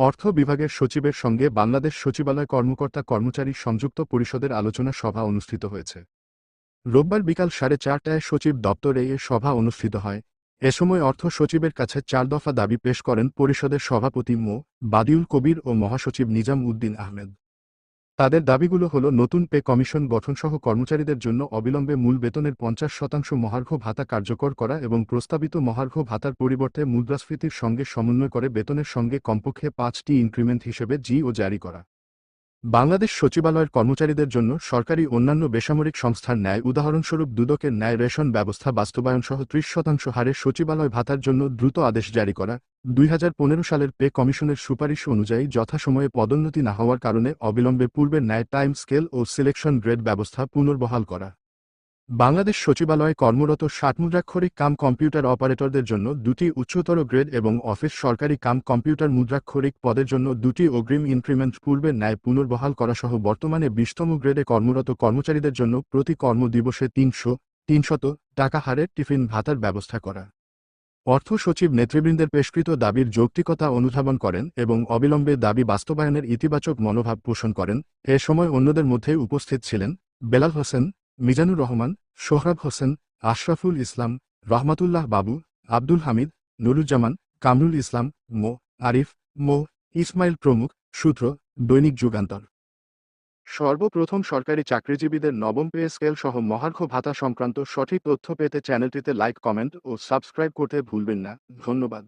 অর্থ বিভাগের সচিবের সঙ্গে বাংলাদেশ সচিবালয় কর্মকর্তা কর্মচারী সংযুক্ত পরিষদের আলোচনা সভা অনুষ্ঠিত হয়েছে। রোববার বিকাল সাড়ে চারটায় সচিব দপ্তরে এ সভা অনুষ্ঠিত হয়। এ সময় অর্থ সচিবের কাছে চার দফা দাবি পেশ করেন পরিষদের সভাপতি মো. বাদিউল কবির ও মহাসচিব নিজাম উদ্দিন আহমেদ। তাদের দাবিগুলো হল নতুন পে কমিশন গঠনসহ কর্মচারীদের জন্য অবিলম্বে মূল বেতনের পঞ্চাশ শতাংশ মহার্ঘ ভাতা কার্যকর করা এবং প্রস্তাবিত মহার্ঘ ভাতার পরিবর্তে মুদ্রাস্ফীতির সঙ্গে সমন্বয় করে বেতনের সঙ্গে কমপক্ষে পাঁচটি ইনক্রিমেন্ট হিসেবে জিও জারি করা। বাংলাদেশ সচিবালয়ের কর্মচারীদের জন্য সরকারি অন্যান্য বেসামরিক সংস্থার ন্যায় উদাহরণস্বরূপ দুদকের ন্যায় রেশন ব্যবস্থা বাস্তবায়ন সহ ত্রিশ শতাংশ হারে সচিবালয় ভাতার জন্য দ্রুত আদেশ জারি করা, দুই হাজার পনেরো সালের পে কমিশনের সুপারিশ অনুযায়ী যথাসময়ে পদোন্নতি না হওয়ার কারণে অবিলম্বে পূর্বের ন্যায় টাইম স্কেল ও সিলেকশন গ্রেড ব্যবস্থা পুনর্বহাল করা। বাংলাদেশ সচিবালয়ে কর্মরত ষাটমুদ্রাক্ষরিক কাম কম্পিউটার অপারেটরদের জন্য দুটি উচ্চতর গ্রেড এবং অফিস সরকারি কাম কম্পিউটার মুদ্রাক্ষরিক পদের জন্য দুটি অগ্রিম ইনক্রিমেন্ট পূর্বের ন্যায় পুনর্বহাল করা সহ বর্তমানে বিশতম গ্রেডে কর্মরত কর্মচারীদের জন্য প্রতি কর্মদিবসে তিনশো, তিনশত টাকা হারে টিফিন, ভাতার ব্যবস্থা করা। অর্থ সচিব নেতৃবৃন্দের পেশকৃত দাবির যৌক্তিকতা অনুধাবন করেন এবং অবিলম্বে দাবি বাস্তবায়নের ইতিবাচক মনোভাব পোষণ করেন। এ সময় অন্যদের মধ্যে উপস্থিত ছিলেন বেলাল হোসেন মিজানুর রহমান, সোহরাব হোসেন, আশরাফুল ইসলাম, রহমাতুল্লাহ বাবু, আব্দুল হামিদ, নুরুজ্জামান, কামরুল ইসলাম, মো, আরিফ, মো, ইসমাইল প্রমুখ, সূত্র, দৈনিক যুগান্তর। সর্বপ্রথম সরকারি চাকরিজীবীদের নবম পে স্কেল সহ মহার্ঘ ভাতা সংক্রান্ত সঠিক তথ্য পেতে চ্যানেলটিতে লাইক, কমেন্ট ও সাবস্ক্রাইব করতে ভুলবেন না। ধন্যবাদ।